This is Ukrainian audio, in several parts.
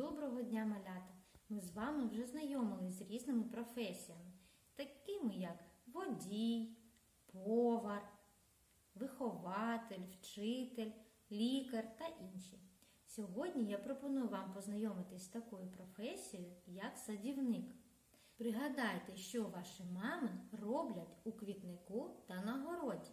Доброго дня, малята! Ми з вами вже знайомились з різними професіями, такими як водій, повар, вихователь, вчитель, лікар та інші. Сьогодні я пропоную вам познайомитись з такою професією, як садівник. Пригадайте, що ваші мами роблять у квітнику та на городі.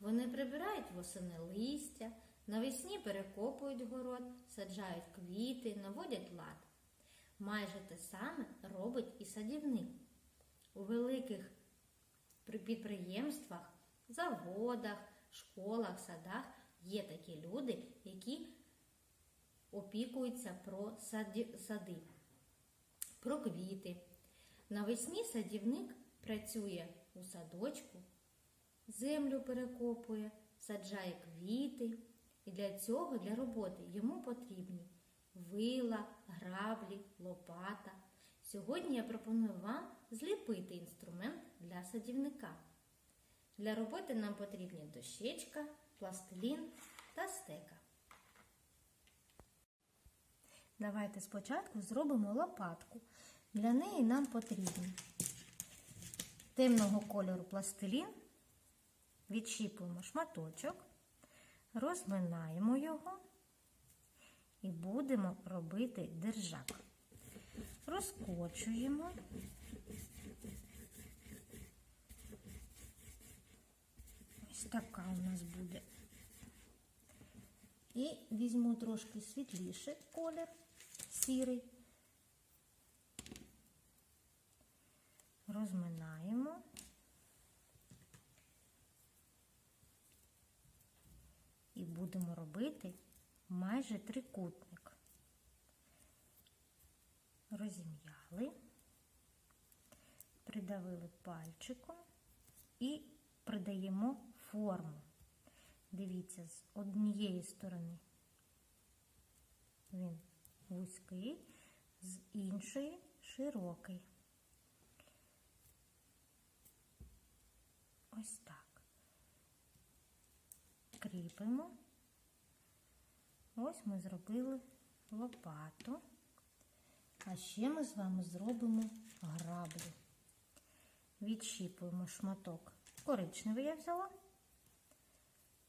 Вони прибирають восени листя, навесні перекопують город, саджають квіти, наводять лад. Майже те саме робить і садівник. У великих підприємствах, заводах, школах, садах є такі люди, які опікуються про сади, про квіти. Навесні садівник працює у садочку, землю перекопує, саджає квіти. І для цього, для роботи йому потрібні вила, граблі, лопата. Сьогодні я пропоную вам зліпити інструмент для садівника. Для роботи нам потрібні дощечка, пластилін та стека. Давайте спочатку зробимо лопатку. Для неї нам потрібен темного кольору пластилін, відщіпуємо шматочок, розминаємо його і будемо робити держак. Розкочуємо. Ось така у нас буде. І візьму трошки світліший колір, сірий. Розминаємо. І будемо робити майже трикутник. Розім'яли, придавили пальчиком і придаємо форму. Дивіться, з однієї сторони він вузький, з іншої широкий. Ось так. Кріпимо. Ось ми зробили лопату. А ще ми з вами зробимо граблю. Відщіпуємо шматок коричневий я взяла.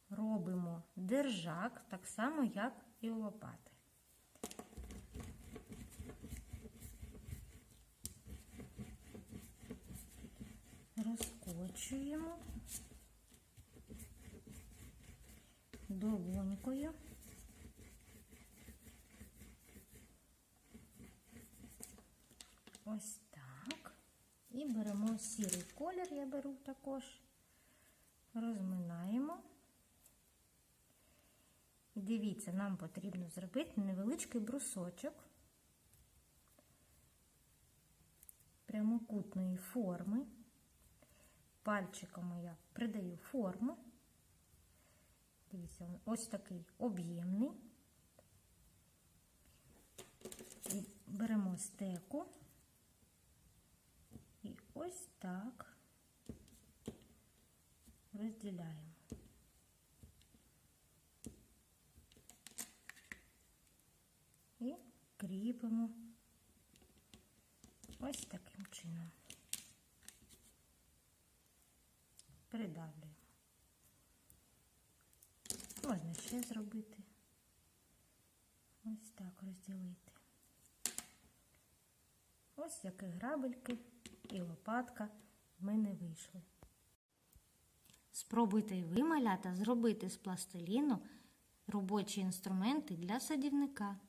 Робимо держак, так само, як і у лопати. Розкочуємо долонькою. Ось так. І беремо сірий колір, я беру також, розминаємо. І дивіться, нам потрібно зробити невеличкий брусочок прямокутної форми. Пальчиками я придаю форму. Дивіться, ось такий об'ємний. І беремо стеку і ось так розділяємо. І кріпимо ось таким чином. Придавлюємо. Можна ще зробити. Ось так розділити. Ось які грабельки і лопатка в мене вийшли. Спробуйте і ви, малята, зробити з пластиліну робочі інструменти для садівника.